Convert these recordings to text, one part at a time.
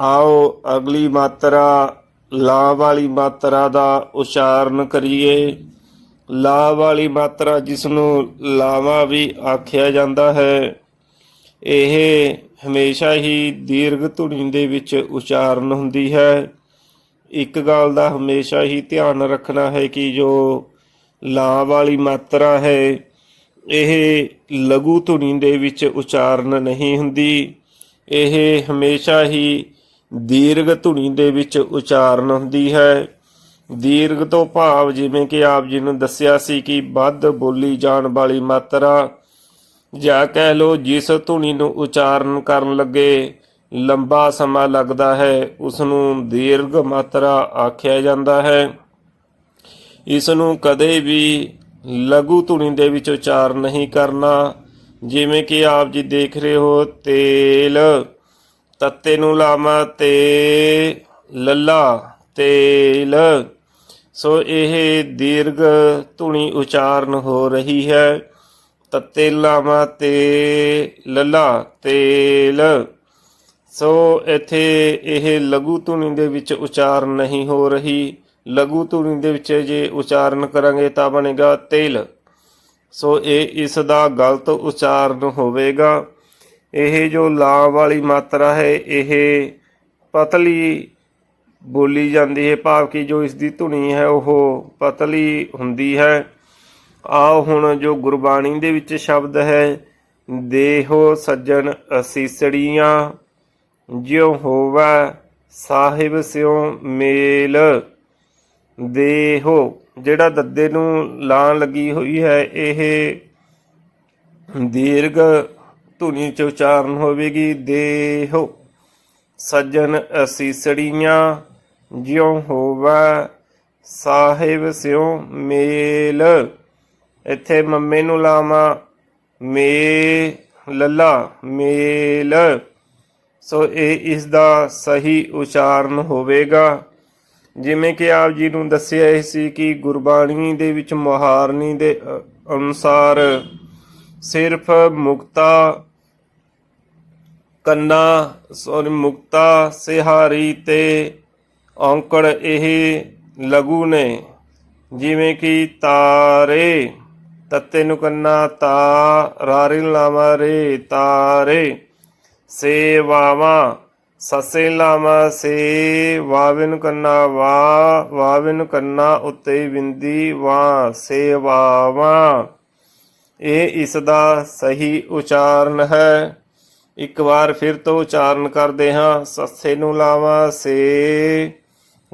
ਆਓ ਅਗਲੀ ਮਾਤਰਾ ਲਾ ਵਾਲੀ ਮਾਤਰਾ ਦਾ ਉਚਾਰਨ ਕਰੀਏ। ਲਾ ਵਾਲੀ ਮਾਤਰਾ ਜਿਸ ਨੂੰ ਲਾਵਾ ਵੀ ਆਖਿਆ ਜਾਂਦਾ ਹੈ, ਇਹ ਹਮੇਸ਼ਾ ਹੀ ਦੀਰਘ ਧੁਨੀ ਦੇ ਵਿੱਚ ਉਚਾਰਨ ਹੁੰਦੀ ਹੈ। ਇੱਕ ਗੱਲ ਦਾ ਹਮੇਸ਼ਾ ਹੀ ਧਿਆਨ ਰੱਖਣਾ ਹੈ ਕਿ ਜੋ ਲਾ ਵਾਲੀ ਮਾਤਰਾ ਹੈ, ਇਹ ਲਘੂ ਧੁਨੀ ਦੇ ਵਿੱਚ ਉਚਾਰਨ ਨਹੀਂ ਹੁੰਦੀ। ਇਹ ਹਮੇਸ਼ਾ ਹੀ ਦੀਰਘ ਧੁਨੀ ਦੇ ਵਿੱਚ ਉਚਾਰਨ ਹੁੰਦੀ ਹੈ। ਦੀਰਘ ਤੋਂ ਭਾਵ ਜਿਵੇਂ ਕਿ ਆਪ ਜੀ ਨੂੰ ਦੱਸਿਆ ਸੀ ਕਿ ਵੱਧ ਬੋਲੀ ਜਾਣ ਵਾਲੀ ਮਾਤਰਾ, ਜਾਂ ਕਹਿ ਲੋ ਜਿਸ ਧੁਨੀ ਨੂੰ ਉਚਾਰਨ ਕਰਨ ਲੱਗੇ ਲੰਬਾ ਸਮਾਂ ਲੱਗਦਾ ਹੈ ਉਸ ਨੂੰ ਦੀਰਘ ਮਾਤਰਾ ਆਖਿਆ ਜਾਂਦਾ ਹੈ। ਇਸ ਨੂੰ ਕਦੇ ਵੀ ਲਘੂ ਧੁਨੀ ਦੇ ਵਿੱਚ ਉਚਾਰਨ ਨਹੀਂ ਕਰਨਾ। ਜਿਵੇਂ ਕਿ ਆਪ ਜੀ ਦੇਖ ਰਹੇ ਹੋ, ਤੇਲ ਤੱਤੇ ਨੂੰ ਲਾਮਾ ਤੇ ਲੱਲਾ ਤੇਲ ਸੋ ਇਹ ਦੀਰਘ ਧੁਨੀ ਉਚਾਰਨ ਹੋ ਰਹੀ ਹੈ। ਤੱਤੇ ਲਾਮਾ ਤੇ ਲੱਲਾ ਤੇਲ ਸੋ ਇੱਥੇ ਇਹ ਲਘੂ ਧੁਨੀ ਦੇ ਵਿੱਚ ਉਚਾਰਨ ਨਹੀਂ ਹੋ ਰਹੀ। ਲਘੂ ਧੁਨੀ ਦੇ ਵਿੱਚ ਜੇ ਉਚਾਰਨ ਕਰਾਂਗੇ ਤਾਂ ਬਣੇਗਾ ਤੇਲ। ਸੋ ਇਹ ਇਸ ਦਾ ਗਲਤ ਉਚਾਰਨ ਹੋਵੇਗਾ। ਇਹ ਜੋ ਲਾ ਵਾਲੀ ਮਾਤਰਾ ਹੈ, ਇਹ ਪਤਲੀ ਬੋਲੀ ਜਾਂਦੀ ਹੈ ਭਾਵ ਕਿ ਜੋ ਇਸ ਦੀ ਧੁਨੀ ਹੈ, ਉਹ ਪਤਲੀ ਹੁੰਦੀ ਹੈ। ਆਓ ਹੁਣ ਜੋ ਗੁਰਬਾਣੀ ਦੇ ਵਿੱਚ ਸ਼ਬਦ ਹੈ, ਦੇਹੋ ਸੱਜਣ ਅਸੀਸੜੀਆਂ, ਜਿਉ ਹੋਵੇ ਸਾਹਿਬ ਸਿਉ ਮੇਲ। ਦੇਹੋ, ਜਿਹੜਾ ਦੱਦੇ ਨੂੰ ਲਾਣ ਲੱਗੀ ਹੋਈ ਹੈ, ਇਹ ਦੀਰਘ ਧੁਨੀ ਚ ਉਚਾਰਨ ਹੋਵੇਗੀ, ਦੇਹੋ ਸੱਜਣ ਅਸੀਸੜੀਆਂ ਜਿਉ ਹੋਵੇ ਸਾਹਿਬ ਸਿਉ ਮੇਲ। ਇੱਥੇ ਮੰਮੇ ਨੂੰ ਲਾਵਾਂ, ਮੇ ਲੱਲਾ ਮੇਲ। ਸੋ ਇਹ ਇਸ ਦਾ ਸਹੀ ਉਚਾਰਨ ਹੋਵੇਗਾ। ਜਿਵੇਂ ਕਿ ਆਪ ਜੀ ਨੂੰ ਦੱਸਿਆ ਸੀ ਕਿ ਗੁਰਬਾਣੀ ਦੇ ਵਿੱਚ ਮੁਹਾਰਨੀ ਦੇ ਅਨੁਸਾਰ ਸਿਰਫ ਮੁਕਤਾ ਕੰਨਾ, ਸੋਰੀ ਮੁਕਤਾ, ਸਿਹਾਰੀ ਤੇ ਔਂਕੜ ਇਹ ਲਘੂ ਨੇ। ਜਿਵੇਂ ਕਿ ਤਾਰੇ, ਤੱਤੇ ਨੂੰ ਕੰਨਾ, ਤਾ, ਰਾਰਿ ਲਾਮਾ ਰੇ, ਤਾਰੇ ਸੇਵਾਵਾਂ ਸਸੇ ਲਾਮਾ ਸੇ ਵਾਵਿਨ ਕੰਨਾ, ਵਾ ਵਾਵਿਨ ਕੰਨਾ ਉੱਤੇ ਬਿੰਦੀ ਵਾ ਸੇਵਾਵਾਂ ਇਹ ਇਸ ਦਾ ਸਹੀ ਉਚਾਰਨ ਹੈ। ਇੱਕ ਵਾਰ ਫਿਰ ਤੋਂ ਉਚਾਰਨ ਕਰਦੇ ਹਾਂ। ਸੱਸੇ ਨੂੰ ਲਾਵਾਂ, ਸੇ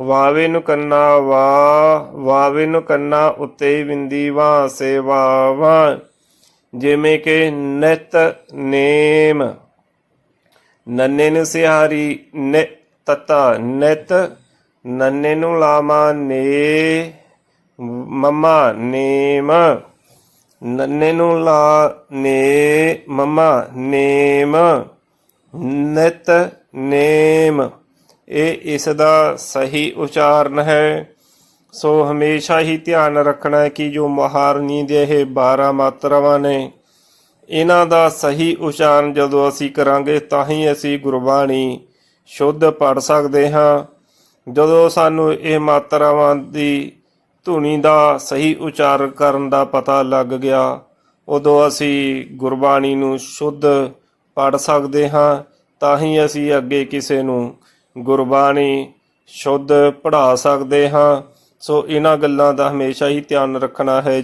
ਵਾਵੇ ਨੂੰ ਕੰਨਾ, ਵਾ ਵਾਵੇ ਨੂੰ ਕੰਨਾ ਉੱਤੇ ਬਿੰਦੀ ਵਾ ਸੇਵਾਵਾਂ ਜਿਵੇਂ ਕਿ ਨਿਤ ਨੇਮ, ਨੰਨੇ ਨੂੰ ਸਿਹਾਰੀ, ਨਿ ਤਤਾ, ਨਿਤ ਨੰਨੇ ਨੂੰ ਲਾਮਾ ਨੇ, ਮਮਾ, ਨੇਮ। ਨੰਨੇ ਨੂੰ ਲਾ ਨੇ ਮਮਾ ਨੇਮ, ਨਿਤ ਨੇਮ। ਇਹ ਇਸ ਦਾ ਸਹੀ ਉਚਾਰਨ ਹੈ। ਸੋ ਹਮੇਸ਼ਾ ਹੀ ਧਿਆਨ ਰੱਖਣਾ ਹੈ ਕਿ ਜੋ ਮਹਾਰਨੀ ਦੇ ਇਹ 12 ਮਾਤਰਾਵਾਂ ਨੇ, ਇਹਨਾਂ ਦਾ ਸਹੀ ਉਚਾਰਨ ਜਦੋਂ ਅਸੀਂ ਕਰਾਂਗੇ ਤਾਂ ਹੀ ਅਸੀਂ ਗੁਰਬਾਣੀ ਸ਼ੁੱਧ ਪੜ ਸਕਦੇ ਹਾਂ। ਜਦੋਂ ਸਾਨੂੰ ਇਹ ਮਾਤਰਾਵਾਂ ਦੀ ਧੁਨੀ ਦਾ ਸਹੀ ਉਚਾਰ ਕਰਨ ਦਾ ਪਤਾ ਲੱਗ ਗਿਆ। ਉਦੋਂ ਅਸੀਂ ਗੁਰਬਾਣੀ ਨੂੰ ਸ਼ੁੱਧ ਪੜ ਸਕਦੇ ਹਾਂ, ਤਾਂ ਹੀ ਅਸੀਂ ਅੱਗੇ ਕਿਸੇ ਨੂੰ ਗੁਰਬਾਣੀ ਸ਼ੁੱਧ ਪੜ੍ਹਾ ਸਕਦੇ ਹਾਂ। ਸੋ ਇਹਨਾਂ ਗੱਲਾਂ ਦਾ ਹਮੇਸ਼ਾ ਹੀ ਧਿਆਨ ਰੱਖਣਾ ਹੈ।